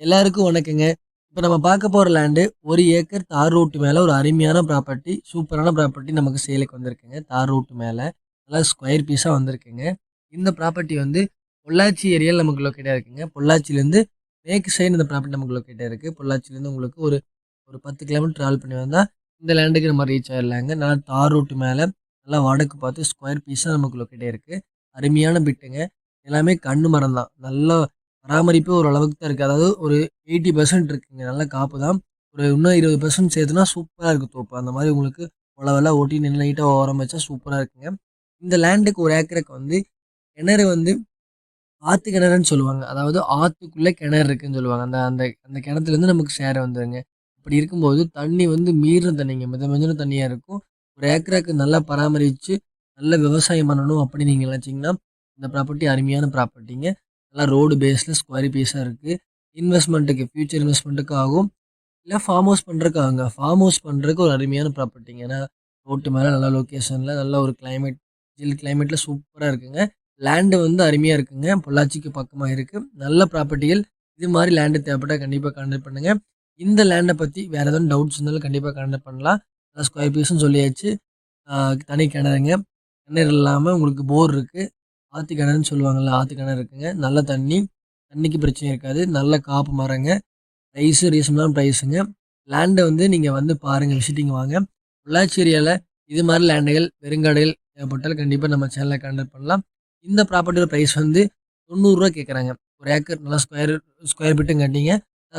எல்லாருக்கும் வணக்கங்க. இப்போ நம்ம பார்க்க போகிற லேண்டு ஒரு ஏக்கர் தார் ரோட்டு மேலே ஒரு அருமையான ப்ராப்பர்ட்டி. சூப்பரான ப்ராப்பர்ட்டி நமக்கு சேலுக்கு வந்திருக்குங்க. தார் ரோட்டு மேலே நல்லா ஸ்கொயர் பீஸாக வந்திருக்குங்க. இந்த ப்ராப்பர்ட்டி வந்து பொள்ளாச்சி ஏரியாவில் நமக்கு லொக்கேட்டாக இருக்குங்க பொள்ளாச்சிலேருந்து மேற்கு சைடு இந்த ப்ராப்பர்ட்டி நமக்கு லொக்கேட்டாக இருக்குது பொள்ளாச்சிலேருந்து உங்களுக்கு ஒரு ஒரு 10 கிலோமீட்டர் ட்ராவல் பண்ணி வந்தால் இந்த லேண்டுக்கு நம்ம ரீச் ஆகிடலாங்க நல்லா தார் ரோட்டு மேலே நல்லா வடக்கு பார்த்து ஸ்கொயர் பீஸாக நமக்கு லொக்கேட்டாக இருக்குது அருமையான பிட்டுங்க. எல்லாமே கண்ணு மரம் தான். நல்லா பராமரிப்பு ஓரளவுக்கு தான் இருக்குது அதாவது ஒரு 80% இருக்குங்க. நல்ல காப்பு தான். ஒரு இன்னும் 20% சேர்த்துனா சூப்பராக இருக்குது தோப்பு. அந்த மாதிரி உங்களுக்கு உழவெல்லாம் ஓட்டி நின்று லைட்டாக ஓரம் வச்சா சூப்பராக இருக்குங்க. இந்த லேண்டுக்கு ஒரு ஏக்கருக்கு வந்து கிணறு வந்து ஆற்று கிணறுன்னு சொல்லுவாங்க. அதாவது ஆற்றுக்குள்ளே கிணறு இருக்குன்னு சொல்லுவாங்க. அந்த அந்த அந்த கிணத்துலேருந்து நமக்கு சேர வந்துடுங்க அப்படி இருக்கும்போது தண்ணி வந்து மீறின தண்ணிங்க. மித மிதன தண்ணியாக இருக்கும். ஒரு ஏக்கருக்கு நல்லா பராமரித்து நல்ல விவசாயம் பண்ணணும் அப்படி நீங்கள் நினச்சிங்கன்னா இந்த ப்ராப்பர்ட்டி அருமையான ப்ராப்பர்ட்டிங்க. நல்லா ரோடு பேஸில் ஸ்கொயர் பீஸா இருக்குது இன்வெஸ்ட்மெண்ட்டுக்கு ஃபியூச்சர் இன்வெஸ்ட்மென்ட்டுக்கும் ஆகும். இல்லை ஃபார்ம் ஹவுஸ் பண்ணுறக்காங்க ஆகுங்க. ஃபார்ம் ஹவுஸ் பண்ணுறதுக்கு ஒரு அருமையான ப்ராப்பர்ட்டிங்க. ஏன்னா ரோட்டு மேலே நல்ல லொக்கேஷனில் நல்ல ஒரு கிளைமேட் ஜில் கிளைமேட்டில் சூப்பராக இருக்குங்க. லேண்டு வந்து அருமையாக இருக்குங்க. பொள்ளாச்சிக்கு பக்கமாக இருக்குது நல்ல ப்ராப்பர்ட்டிகள் இது மாதிரி லேண்டு தேவைப்பட்டால் கண்டிப்பாக கான்டாக்ட் பண்ணுங்கள் இந்த லேண்டை பற்றி வேறு எதாவது டவுட்ஸ் இருந்தாலும் கண்டிப்பாக கான்டாக்ட் பண்ணலாம். நல்லா ஸ்கொயர் பீஸ்ன்னு சொல்லியாச்சு. தனி கிணறுங்க. கிணறு இல்லாமல் உங்களுக்கு போர் இருக்குது ஆத்து கிணறுன்னு சொல்லுவாங்கல்ல. ஆற்று கிணறு இருக்குங்க. நல்ல தண்ணி. தண்ணிக்கு பிரச்சனை இருக்காது. நல்ல காப்பு மரங்க. ப்ரைஸு ரீசனபிளான ப்ரைஸுங்க லேண்டை வந்து நீங்கள் வந்து பாருங்கள் விசிட்டிங் வாங்க. பொள்ளாச்சி ஏரியாவில் இது மாதிரி லேண்டுகள், பெருங்காடுகள் தேவைப்பட்டால் கண்டிப்பாக நம்ம சேனலில் கண்டக்ட் பண்ணலாம். இந்த ப்ராப்பர்ட்டியோட ப்ரைஸ் வந்து தொண்ணூறுரூவா கேட்குறாங்க. ஒரு ஏக்கர் நல்லா ஸ்கொயர் ஸ்கொயர் பிட்டுங்காட்டிங்க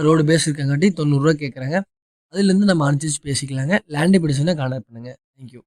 ரோடு பேஸ் இருக்கங்காட்டி தொண்ணூறுரூவா கேட்குறாங்க. அதுலேருந்து நம்ம அனுசரிச்சு பேசிக்கலாங்க. லேண்டு பிடிச்சுன்னா கான்டாக்ட் பண்ணுங்க. Thank you.